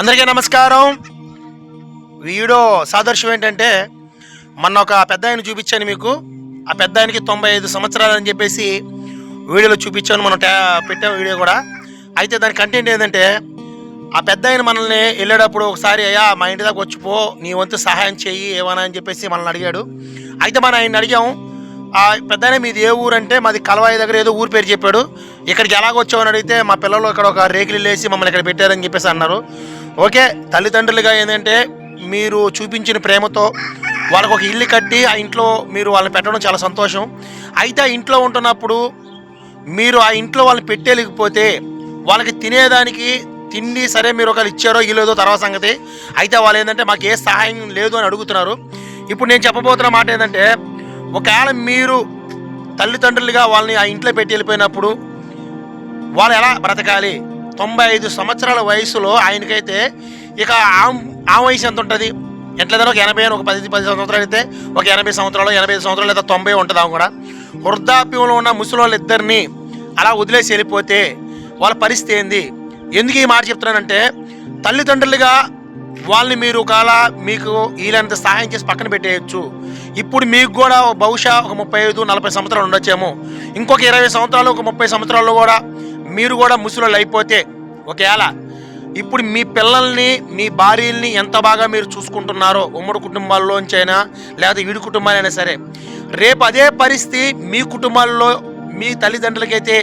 అందరికీ నమస్కారం. వీడియో సాదృశ్యం ఏంటంటే మొన్న ఒక పెద్ద ఆయన చూపించాను మీకు. ఆ పెద్ద ఆయనకి తొంభై ఐదు సంవత్సరాలు అని చెప్పేసి వీడియోలో చూపించాను మనం ట్యా పెట్టాం వీడియో కూడా. అయితే దాని కంటెంట్ ఏంటంటే ఆ పెద్ద ఆయన మనల్ని వెళ్ళేటప్పుడు ఒకసారి అయ్యా మా ఇంటి దాకా వచ్చిపో నీ వంతు సహాయం చేయి ఏమన్నా అని చెప్పేసి మనల్ని అడిగాడు. అయితే మనం ఆయన అడిగాం ఆ పెద్ద మీది ఏ ఊరు అంటే మాది కలవాయి దగ్గర ఏదో ఊరు పేరు చెప్పాడు. ఇక్కడికి ఎలాగొచ్చామని అడిగితే మా పిల్లలు ఇక్కడ ఒక రేకులు వేసి మమ్మల్ని ఇక్కడ పెట్టారని చెప్పేసి అన్నారు. ఓకే తల్లిదండ్రులుగా ఏంటంటే మీరు చూపించిన ప్రేమతో వాళ్ళకు ఒక ఇల్లు కట్టి ఆ ఇంట్లో మీరు వాళ్ళని పెట్టడం చాలా సంతోషం. అయితే ఆ ఇంట్లో ఉంటున్నప్పుడు మీరు ఆ ఇంట్లో వాళ్ళని పెట్టేలేకపోతే వాళ్ళకి తినేదానికి తిండి సరే మీరు ఒకళ్ళు ఇచ్చారో ఇల్లేదో తర్వాత సంగతి. అయితే వాళ్ళు ఏంటంటే మాకు ఏ సహాయం లేదు అని అడుగుతున్నారు. ఇప్పుడు నేను చెప్పబోతున్న మాట ఏంటంటే ఒకవేళ మీరు తల్లిదండ్రులుగా వాళ్ళని ఆ ఇంట్లో పెట్టి వెళ్ళిపోయినప్పుడు వాళ్ళు ఎలా బ్రతకాలి? తొంభై ఐదు సంవత్సరాల వయసులో ఆయనకైతే ఇక ఆ వయసు ఎంత ఉంటుంది ఎట్లయితే ఒక ఎనభై ఒక పది పది సంవత్సరాలు అయితే ఒక ఎనభై సంవత్సరాలు ఎనభై ఐదు సంవత్సరాలు లేదా తొంభై ఉంటుంది ఆమె కూడా. వృద్ధాప్యంలో ఉన్న ముసలి ఇద్దరిని అలా వదిలేసి వెళ్ళిపోతే వాళ్ళ పరిస్థితి ఏంది? ఎందుకు ఈ మాట చెప్తున్నానంటే తల్లిదండ్రులుగా వాళ్ళని మీరు ఒకవేళ మీకు వీళ్ళంత సహాయం చేసి పక్కన పెట్టేయచ్చు. ఇప్పుడు మీకు కూడా బహుశా ఒక ముప్పై ఐదు నలభై సంవత్సరాలు ఉండొచ్చేమో. ఇంకొక ఇరవై సంవత్సరాలు ఒక ముప్పై సంవత్సరాల్లో కూడా మీరు కూడా ముసలోళ్ళు అయిపోతే ఒకవేళ ఇప్పుడు మీ పిల్లల్ని మీ భార్యల్ని ఎంత బాగా మీరు చూసుకుంటున్నారో ఉమ్మడి కుటుంబాల్లోంచైనా లేదా వీడి కుటుంబాలైనా సరే రేపు అదే పరిస్థితి మీ కుటుంబాల్లో మీ తల్లిదండ్రులకైతే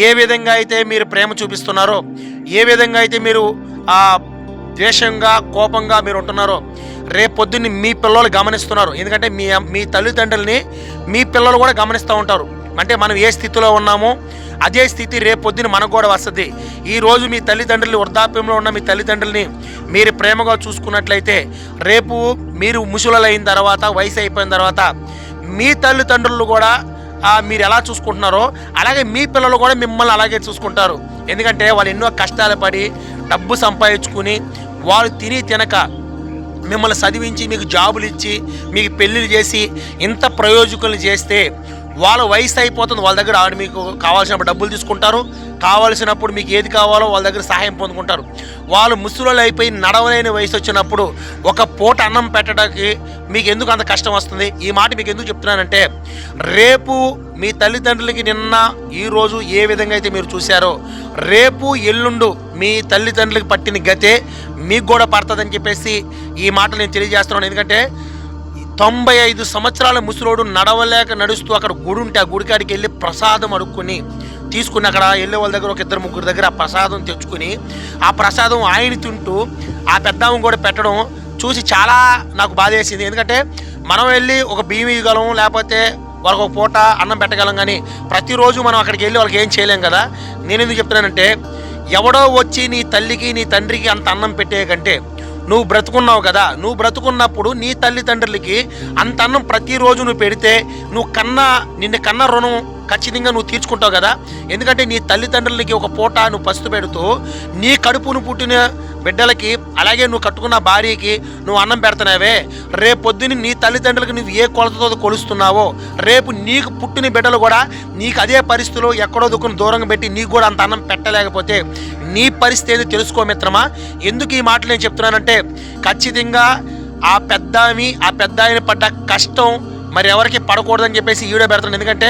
ఏ విధంగా అయితే మీరు ప్రేమ చూపిస్తున్నారో ఏ విధంగా అయితే మీరు ఆ ద్వేషంగా కోపంగా మీరు ఉంటున్నారో రేపొద్దున్న మీ పిల్లలు గమనిస్తున్నారు. ఎందుకంటే మీ మీ తల్లిదండ్రుల్ని మీ పిల్లలు కూడా గమనిస్తూ ఉంటారు. అంటే మనం ఏ స్థితిలో ఉన్నామో అదే స్థితి రేపొద్దున మనకు కూడా వస్తుంది. ఈరోజు మీ తల్లిదండ్రులు వృద్ధాప్యంలో ఉన్న మీ తల్లిదండ్రుల్ని మీరు ప్రేమగా చూసుకున్నట్లయితే రేపు మీరు ముసలైన తర్వాత వయసు అయిపోయిన తర్వాత మీ తల్లిదండ్రులు కూడా మీరు ఎలా చూసుకుంటున్నారో అలాగే మీ పిల్లలు కూడా మిమ్మల్ని అలాగే చూసుకుంటారు. ఎందుకంటే వాళ్ళు ఎన్నో కష్టాలు పడి డబ్బు సంపాదించుకుని వాళ్ళు తిని తినక మిమ్మల్ని చదివించి మీకు జాబులు ఇచ్చి మీకు పెళ్ళిళ్ళు చేసి ఇంత ప్రయోజకులు చేస్తే వాళ్ళ వయసు అయిపోతుంది వాళ్ళ దగ్గర ఆవిడ మీకు కావాల్సినప్పుడు డబ్బులు తీసుకుంటారు కావాల్సినప్పుడు మీకు ఏది కావాలో వాళ్ళ దగ్గర సహాయం పొందుకుంటారు. వాళ్ళు ముసలోళ్ళు అయిపోయి నడవలేని వయసు వచ్చినప్పుడు ఒక పూట అన్నం పెట్టడానికి మీకు ఎందుకు అంత కష్టం వస్తుంది? ఈ మాట మీకు ఎందుకు చెప్తున్నానంటే రేపు మీ తల్లిదండ్రులకి నిన్న ఈరోజు ఏ విధంగా అయితే మీరు చూశారో రేపు ఎల్లుండు మీ తల్లిదండ్రులకి పట్టిన గతే మీకు కూడా పడుతుందని చెప్పేసి ఈ మాట నేను తెలియజేస్తున్నాను. ఎందుకంటే తొంభై ఐదు సంవత్సరాల ముసలోడు నడవలేక నడుస్తూ అక్కడ గుడి ఉంటే ఆ గుడికాడికి వెళ్ళి ప్రసాదం అడుక్కొని తీసుకుని అక్కడ వెళ్ళే వాళ్ళ దగ్గర ఒక ఇద్దరు ముగ్గురు దగ్గర ఆ ప్రసాదం తెచ్చుకుని ఆ ప్రసాదం ఆయన తింటూ ఆ పెద్దాము కూడా పెట్టడం చూసి చాలా నాకు బాధ వేసింది ఎందుకంటే మనం వెళ్ళి ఒక బియ్యం ఇవ్వగలం లేకపోతే వాళ్ళకి ఒక పూట అన్నం పెట్టగలం కానీ ప్రతిరోజు మనం అక్కడికి వెళ్ళి వాళ్ళకి ఏం చేయలేం కదా. నేను ఎందుకు చెప్తున్నానంటే ఎవడో వచ్చి నీ తల్లికి నీ తండ్రికి అంత అన్నం పెట్టే కంటే నువ్వు బ్రతుకున్నావు కదా నువ్వు బ్రతుకున్నప్పుడు నీ తల్లిదండ్రులకి అంత అన్నం ప్రతిరోజు నువ్వు పెడితే నువ్వు కన్నా నిన్ను కన్న రుణం ఖచ్చితంగా నువ్వు తీర్చుకుంటావు కదా. ఎందుకంటే నీ తల్లిదండ్రులకి ఒక పూట నువ్వు పస్తు పెడుతూ నీ కడుపును పుట్టిన బిడ్డలకి అలాగే నువ్వు కట్టుకున్న భార్యకి నువ్వు అన్నం పెడుతున్నావే. రేపు పొద్దున్న నీ తల్లిదండ్రులకు నువ్వు ఏ కొలతతో కొలుస్తున్నావో రేపు నీకు పుట్టిన బిడ్డలు కూడా నీకు అదే పరిస్థితిలో ఎక్కడో దుక్కును దూరంగా పెట్టి నీకు కూడా అంత అన్నం పెట్టలేకపోతే నీ పరిస్థితి ఏదో తెలుసుకో మిత్రమా. ఎందుకు ఈ మాటలు నేను చెప్తున్నానంటే ఖచ్చితంగా ఆ పెద్దామి ఆ పెద్ద ఆయన పడ్డ కష్టం మరి ఎవరికి పడకూడదని చెప్పేసి ఈవిడ పెడుతున్నాను ఎందుకంటే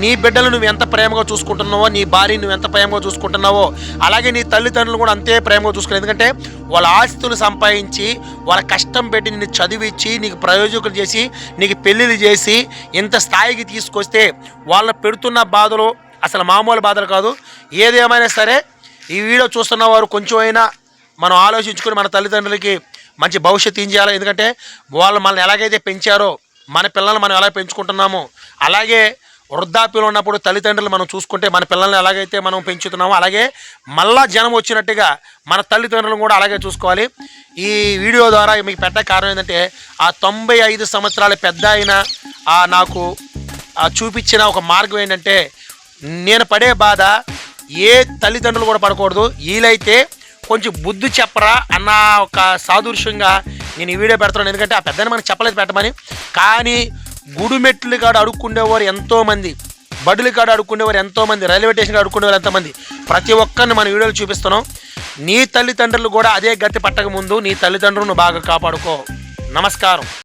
నీ బిడ్డలు నువ్వు ఎంత ప్రేమగా చూసుకుంటున్నావో నీ భార్య నువ్వు ఎంత ప్రేమగా చూసుకుంటున్నావో అలాగే నీ తల్లిదండ్రులు కూడా అంతే ప్రేమగా చూసుకుని ఎందుకంటే వాళ్ళ ఆస్తులు సంపాదించి వాళ్ళ కష్టం పెట్టి నిన్ను చదివించి నీకు ప్రయోజకులు చేసి నీకు పెళ్ళిళ్ళు చేసి ఇంత స్థాయికి తీసుకొస్తే వాళ్ళ పెడుతున్న బాధలు అసలు మామూలు బాధలు కాదు. ఏదేమైనా సరే ఈ వీడియో చూస్తున్న వారు కొంచెం అయినా మనం ఆలోచించుకొని మన తల్లిదండ్రులకి మంచి భవిష్యత్తు ఏం చేయాలి? ఎందుకంటే వాళ్ళు మనల్ని ఎలాగైతే పెంచారో మన పిల్లల్ని మనం ఎలా పెంచుకుంటున్నామో. అలాగే వృద్ధాప్యంలో ఉన్నప్పుడు తల్లిదండ్రులు మనం చూసుకుంటే మన పిల్లల్ని ఎలాగైతే మనం పెంచుతున్నామో అలాగే మళ్ళా జనం వచ్చినట్టుగా మన తల్లిదండ్రులను కూడా అలాగే చూసుకోవాలి. ఈ వీడియో ద్వారా మీకు పెట్టే కారణం ఏంటంటే ఆ తొంభై ఐదు సంవత్సరాల పెద్ద అయిన నాకు చూపించిన ఒక మార్గం ఏంటంటే నేను పడే బాధ ఏ తల్లిదండ్రులు కూడా పడకూడదు. వీలైతే కొంచెం బుద్ధి చెప్పరా అన్న ఒక సాదృశ్యంగా నేను ఈ వీడియో పెడతాను ఎందుకంటే ఆ పెద్దని మనకు చెప్పలేదు పెట్టమని. కానీ గుడి మెట్లు కాడ అడుక్కుండేవారు ఎంతోమంది బడులు కాడ అడుక్కునేవారు ఎంతోమంది రైల్వే స్టేషన్ అడుక్కునేవారు ఎంతోమంది. ప్రతి ఒక్కరిని మన వీడియోలు చూపిస్తున్నాం. నీ తల్లిదండ్రులు కూడా అదే గతి పట్టక ముందు నీ తల్లిదండ్రులను బాగా కాపాడుకో. నమస్కారం.